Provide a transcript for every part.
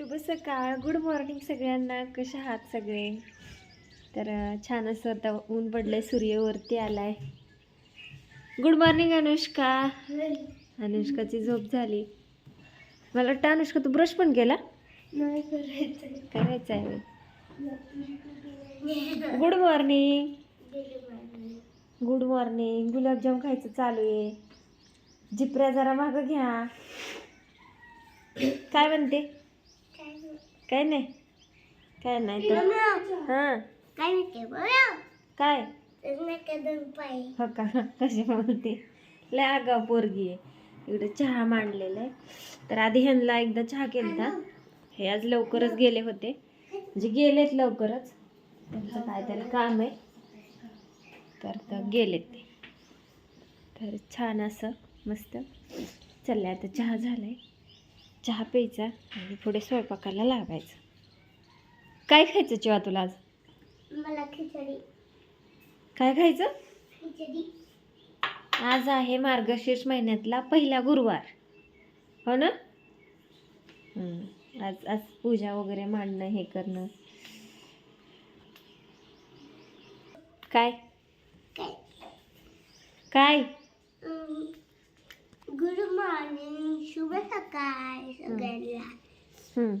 शुभ सकाळ. Good morning सगळ्यांना. कशा आहात सगळे? तर छान असं आता ऊन पडलंय सूर्यवरती आलाय. Good morning Anushka. अनुष्काची झोप झाली. मला वाटतं अनुष्का तू ब्रश पण केला? करायचं करायचं आहे गुड मॉर्निंग गुड मॉर्निंग गुलाबजाम खायचं चालू आहे. जिपऱ्या जरा मागं घ्या. काय म्हणते? काय नाही. काय नाही तर. हां. काय म्हणते बरं काय? हो का? कशी म्हणते लय आगाव पोरगी आहे. इकडे चहा मांडलेला आहे. तर आधी ह्यांना एकदा चहा केलता. हे आज लवकरच गेले होते. म्हणजे गेलेत लवकरच. त्यांचं काहीतरी काम आहे. तर तर गेलेत ते. तर छान असं मस्त. चाललंय आता चहा झालाय. चहा प्यायचा आणि पुढे स्वयंपाकाला लागायचं. काय खायचं चिवा तुला आज? मला खिचडी. काय खायचं? खिचडी. आज आहे मार्गशीर्ष महिन्यातला पहिला गुरुवार. हो ना. आज आज पूजा वगैरे मांडणं हे करणं. काय? काय? मॉर्निंग शुभ सकाळ सगळ्यांना. हम्म.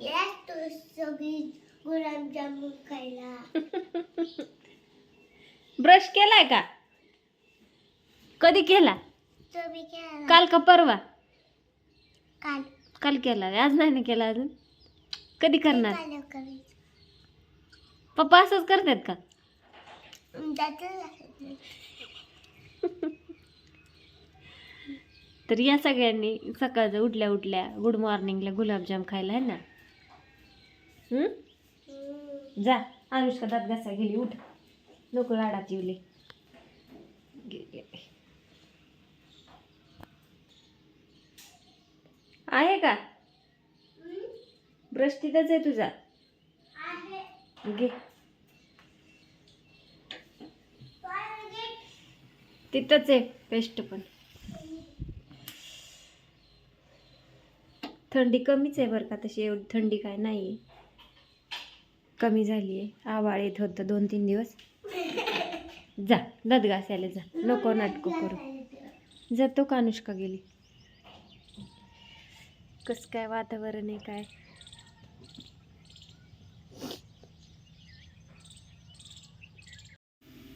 या तू सगळी गुलाबजामुन खायला ब्रश केलाय का? कधी केला? केला का परवा? काल. काल केला आज नाही ना केला अजून? कधी करणार? पप्पा असंच करतात का? तर या सगळ्यांनी सकाळचं उठल्या उठल्या गुड मॉर्निंगला गुलाबजाम खायला आहे ना? जा अनुष्का दात घासा गेली उठ. नको लाडात येऊले आहे का? ब्रश तिथंच आहे तुझा. घे. तिथंच आहे पेस्ट पण. थंडी कमीच आहे बरं का तशी एवढी थंडी काय नाही आहे कमी झाली आहे आवाळ येत होतं दोन तीन दिवस. जा दत घासायला जा. नको नाटकं करू. जातो का अनुष्का गेली? कसं काय वातावरण आहे काय?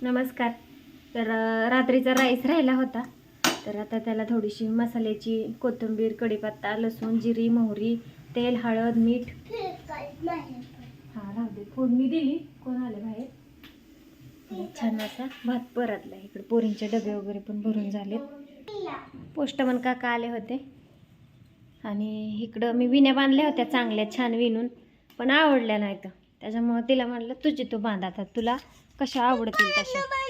नमस्कार. तर रात्रीचा राईस राहिला होता. तर आता त्याला थोडीशी मसाल्याची कोथिंबीर कढीपत्ता लसूण जिरी मोहरी तेल हळद मीठ. हा राहू दे. फोडणी दिली. कोण आले बाहेर? छान असा भात परतला. इकडे पोरींचे डबे वगैरे पण भरून झालेत. पोस्टमन काका आले होते. आणि इकडं मी विण्या बांधल्या होत्या चांगल्या छान विणून. पण आवडल्या नाहीत. त्याच्यामुळं तिला म्हटलं तुझी तू बांध आता. तुला कशा आवडतील तशा.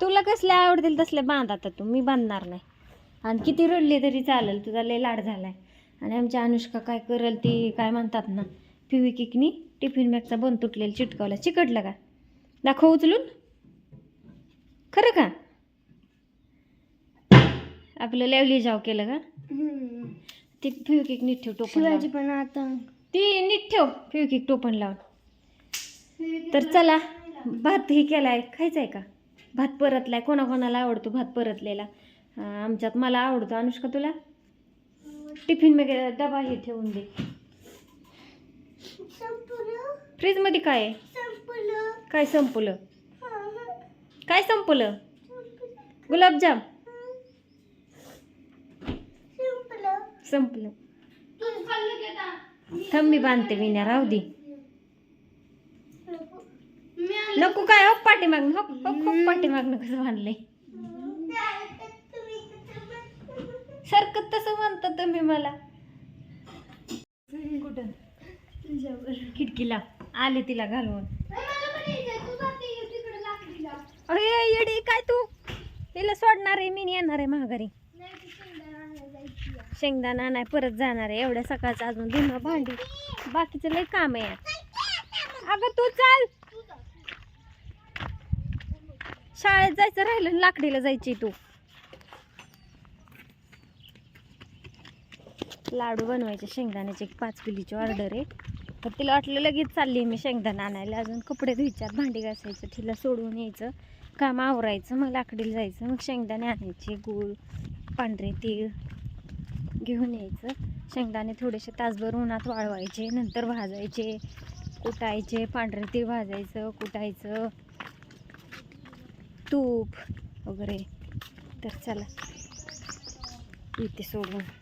तुला कसल्या आवडतील तसले बांध आता तू मी बांधणार नाही. आणि किती रडली तरी चालेल तुझा लय लाड झालाय. आणि आमच्या अनुष्का काय करेल ती काय म्हणतात ना फिविकिकनी टिफिन बॅगचा बंद तुटलेला चिटकावला. चिकटलं का? दाखव उचलून. खरं का? आपलं लेवली जाव केलं का? ती फिविकिक नीट ठेव टोपण शिवाजी. पण आता. ती नीट ठेव फिविकिक टोपण लावून. तर चला भात ही केलाय खायचा आहे का? भात परतलाय. कोणाकोणाला आवडतो भात परतलेला? आमच्यात मला आवडतो. अनुष्का तुला? टिफिन वगैरे डबा हे ठेवून दे. संपलं. फ्रीजमध्ये काय आहे? संपलं. काय संपलं? काय संपलं? गुलाबजाम. संपलं. संपलं. थांब मी बांधते विण्या. राहू दे. नको काय हो पाठीमाग हो हो पाठीमागनं कसं बांधलंय सारखं तसं म्हणता तुम्ही मला. कुठं? खिडकीला. आले तिला घालवून अरे येडी काय तू? तिला सोडणार आहे मी येणार आहे महागारी शेंगदाणा नाही परत जाणार आहे. एवढ्या सकाळचं अजून धुणं भांडी. बाकीचं लय काम आहे अगं तू चाल. शाळेत जायचं राहिलं लाकडीला जायची तू. लाडू बनवायचे शेंगदाण्याची एक पाच किलोची ऑर्डर आहे. तर तिला वाटलं लगेच चालली मी शेंगदाणा आणायला. अजून कपडे धुयच्यात भांडी घासायचं तिला सोडून यायचं. काम आवरायचं मग लाकडीला जायचं मग शेंगदाणे आणायचे गूळ पांढरे तीळ घेऊन यायचं. शेंगदाणे थोडेसे तासभर उन्हात वाळवायचे नंतर भाजायचे कुटायचे पांढरे तीळ भाजायचं कुटायचं. तूप वगैरे. तर चला इथे सोडून.